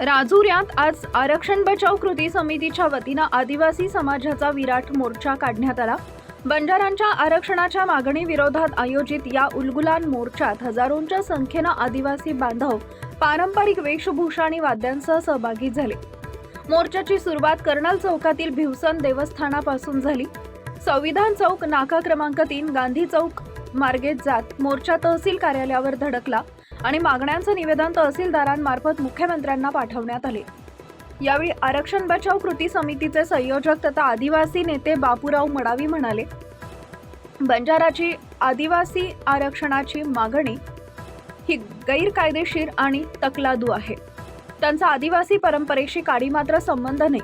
राजुऱ्यात आज आरक्षण बचाव कृती समितीच्या वतीनं आदिवासी समाजाचा विराट मोर्चा काढण्यात आला. बंजारांच्या आरक्षणाच्या मागणी विरोधात आयोजित या उलगुलान मोर्चात हजारोंच्या संख्येनं आदिवासी बांधव पारंपरिक वेशभूषा आणि वाद्यांसह सहभागी झाले. मोर्चाची सुरुवात कर्नल चौकातील भिवसन देवस्थानापासून झाली. संविधान चौक नाका क्रमांक तीन गांधी चौक मार्गे जात मोर्चा तहसील कार्यालयावर धडकला. आणि मागण्यांचं निवेदन तहसीलदारांमार्फत मुख्यमंत्र्यांना पाठवण्यात आले. यावेळी आरक्षण बचाव कृती समितीचे संयोजक तथा आदिवासी नेते बापूराव मडावी म्हणाले बंजाराची आदिवासी आरक्षणाची मागणी ही गैरकायदेशीर आणि तकलादू आहे. त्यांचा आदिवासी परंपरेशी काडी मात्र संबंध नाही.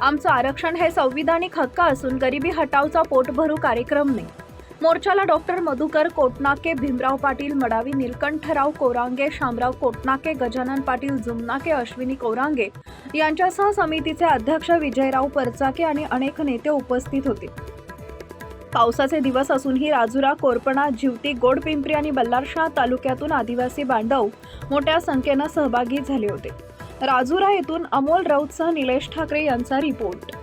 आमचं आरक्षण हे संविधानिक हक्क असून गरिबी हटावचा पोटभरू कार्यक्रम नाही. मोर्चाला डॉक्टर मधुकर कोटनाके भीमराव पाटील मडावी निलकंठराव कोरांगे शामराव कोटनाके गजानन पाटील जुमनाके अश्विनी कोरांगे यांच्यासह समितीचे अध्यक्ष विजयराव परचाके आणि अनेक नेते उपस्थित होते. पावसाचे दिवस असूनही राजुरा कोरपणा जिवती गोडपिंपरी आणि बल्लारशाह तालुक्यातून आदिवासी बांधव मोठ्या संख्येनं सहभागी झाले होते. राजुरा येथून अमोल राऊतसह निलेश ठाकरे यांचा रिपोर्ट.